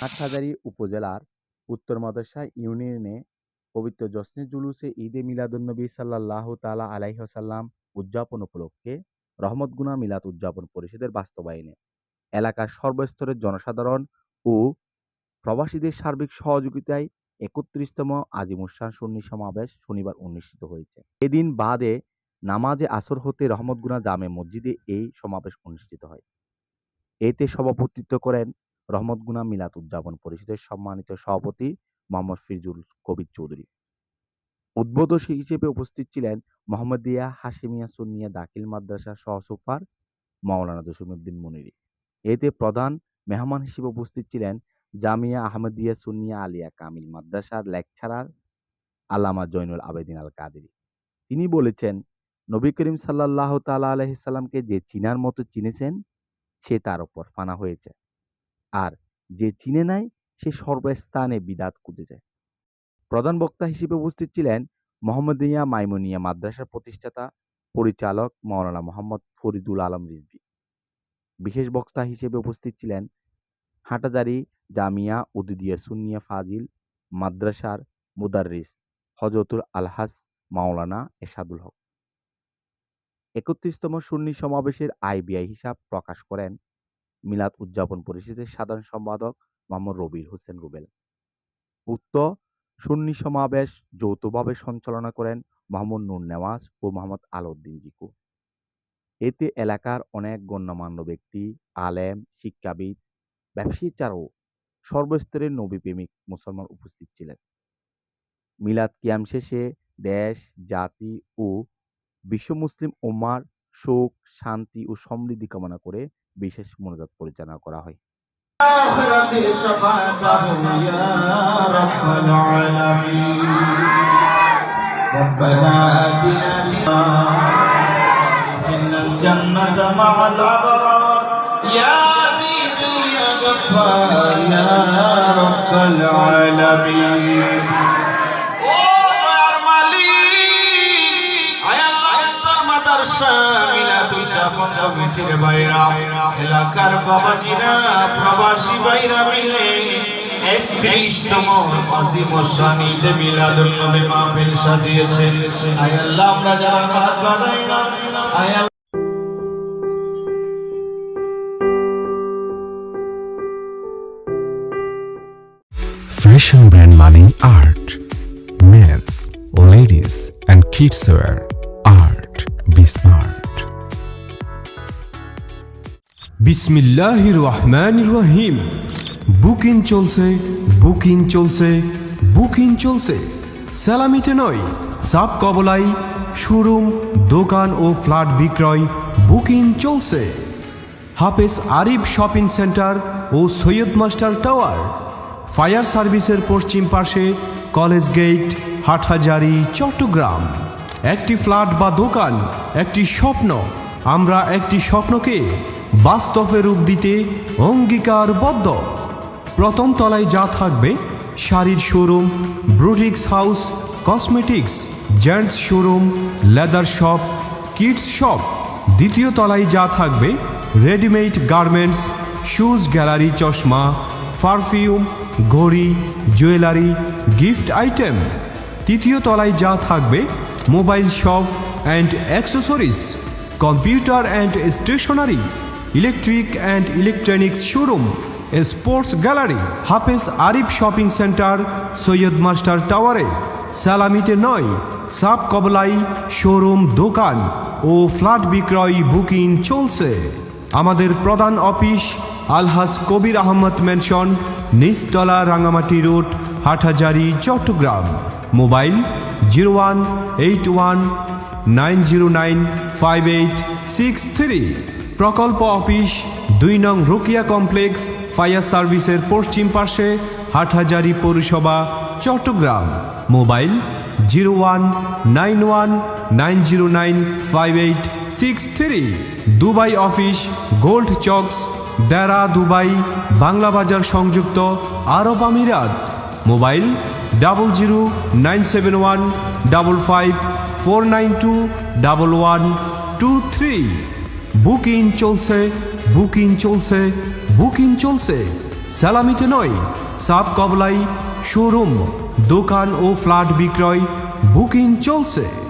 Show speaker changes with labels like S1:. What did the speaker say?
S1: হাটহাজারী উপজেলার উত্তর মাদ্রাসা ইউনিয়নে পবিত্র জশ্নে জুলুসে ঈদে মিলাদুন্নবী সাল্লাল্লাহু তালা আলাইহি ওয়াসাল্লাম উদযাপন উপলক্ষে রহমতগুনা মিলাদ উদযাপন পরিষদের বাস্তবায়নে এলাকার সর্বস্তরের জনসাধারণ ও প্রবাসীদের সার্বিক সহযোগিতায় একত্রিশতম আজিমুসান সুন্নি সমাবেশ শনিবার অনুষ্ঠিত হয়েছে। এদিন বাদে নামাজে আসর হতে রহমতগুনা জামে মসজিদে এই সমাবেশ অনুষ্ঠিত হয়। এতে সভাপতিত্ব করেন রহমতগুনা মিলাদ উদযাপন পরিষদের সম্মানিত সভাপতি মোহাম্মদ ফিরজুল কবির চৌধুরী। উদ্বোধক হিসেবে উপস্থিত ছিলেন মোহাম্মদিয়া হাশিমিয়া সুন্নিয়া দাখিল মাদ্রাসা সহ সুপার মাওলানা জসিমউদ্দিন মুনিরি। এতে প্রধান মেহমান হিসেবে উপস্থিত ছিলেন জামিয়া আহমদিয়া সুন্নিয়া আলিয়া কামিল মাদ্রাসার লেকচারার আল্লামা জৈনুল আবেদিন আল কাদেরী তিনি বলেছেন, নবী করিম সাল্লাহ তাল্লাহ আলহিসাল্লামকে যে চিনার মতো চিনেছেন, সে তার ওপর ফানা হয়েছে। আর যে চিনে নাই, সে সর্বস্থানে বিদাত কুটে যায় প্রধান বক্তা হিসেবে উপস্থিত ছিলেন মোহাম্মদিয়া মাইমুনিয়া মাদ্রাসার প্রতিষ্ঠাতা পরিচালক মাওলানা মোহাম্মদ ফরিদুল আলম রিজভী। বিশেষ বক্তা হিসেবে উপস্থিত ছিলেন হাটাজারি জামিয়া উদুদিয়া সুন্নিয়া ফাজিল মাদ্রাসার মুদাররিস হজরতুল আলহাস মাওলানা এরশাদুল হক। একত্রিশতম সুন্নি সমাবেশের ব্যয় হিসাব প্রকাশ করেন মিলাদ উদযাপন পরিষদের সাধারণ সম্পাদক মোহাম্মদ রবির হোসেন রুবেল। উক্ত সুন্নি সমাবেশ যৌথভাবে সঞ্চালনা করেন মোহাম্মদ নুর নেওয়াজ ও মোহাম্মদ আলাউদ্দিন জিকু। এতে এলাকার অনেক গণ্যমান্য ব্যক্তি, আলেম, শিক্ষাবিদ, ব্যবসায়ী ছাড়াও সর্বস্তরের নবী প্রেমিক মুসলমান উপস্থিত ছিলেন। মিলাদ কিয়াম শেষে দেশ, জাতি ও বিশ্ব মুসলিম উম্মার সুখ শান্তি ও সমৃদ্ধি কামনা করে বিশেষ মোনাজাত পরিচালনা করা হয়
S2: آخرة شفاعته يا رب العالمين ربنا آتنا في إن الجنة مع الأبرار يا عزيز يا غفار يا رب العالمين মাদ্রাসা মিলাদ উদযাপন কমিটির বাইরা এলাকার বাবাজিরা প্রবাসী বাইরা মিলে একত্রিশতম আজিম শানি যে মিলাদুল নবী মাহফিল সাজিয়েছে আয় আল্লাহ আমরা যারা হাত বাড়াই না আয় আল্লাহ
S3: Fashion brand Money Art. Men's, ladies, and kids wear.
S4: বিসমিল্লাহির রহমানির রহিম বুকিং চলছে বুকিং চলছে বুকিং চলছে। সালামিতে নয় সাপ কবলাই, শোরুম, দোকান ও ফ্ল্যাট বিক্রয়, বুকিং চলছে। হাফেজ আরিফ শপিং সেন্টার ও সৈয়দ মাস্টার টাওয়ার। ফায়ার সার্ভিসের পশ্চিম পাশে কলেজ গেট, হাটহাজারি, চট্টগ্রাম। একটি ফ্ল্যাট বা দোকান, একটি স্বপ্ন। আমরা একটি স্বপ্নকে বাস্তবে রূপ দিতে অঙ্গীকারবদ্ধ। প্রথম তলায় যা থাকবে, শাড়ির showroom, ব্রুটিক্স house, cosmetics, gents showroom, leather shop, kids shop. দ্বিতীয় তলায় যা থাকবে, রেডিমেড গার্মেন্টস, শুজ, গ্যালারি, চশমা, পারফিউম, ঘড়ি, জুয়েলারি, গিফট আইটেম। তৃতীয় তলায় যা থাকবে, mobile shop and accessories, computer and stationery. Electric and electronics showroom sports gallery, Hafez Arif shopping centre, Syed master টাওয়ারে। সালামিতে নয়, সাব কবলাই, শোরুম, দোকান ও ফ্ল্যাট বিক্রয় বুকিং চলছে। আমাদের প্রধান অফিস, আলহাজ কবির আহমদ মেনশন নিচতলা Rangamati road, Hathazari, Chittagong. Mobile zero one eight one nine zero nine five eight six three. প্রকল্প অফিস, দুই নং রোকিয়া কমপ্লেক্স, ফায়ার সার্ভিসের পশ্চিম পাশে হাটহাজারি পৌরসভা, Chittagong. Mobile zero one, nine one, nine zero nine, five eight six three. Dubai office, gold চক্স, Deira Dubai, Bangla Bazar সংযুক্ত, আরব আমিরাত। Mobile double zero, nine seven one, double five, four nine two, double one two three. Booking চলছে booking চলছে booking চলছে। সালামিতে নয়, সাপ কবলাই, showroom, দোকান ও ফ্ল্যাট বিক্রয়, বুকিং চলছে।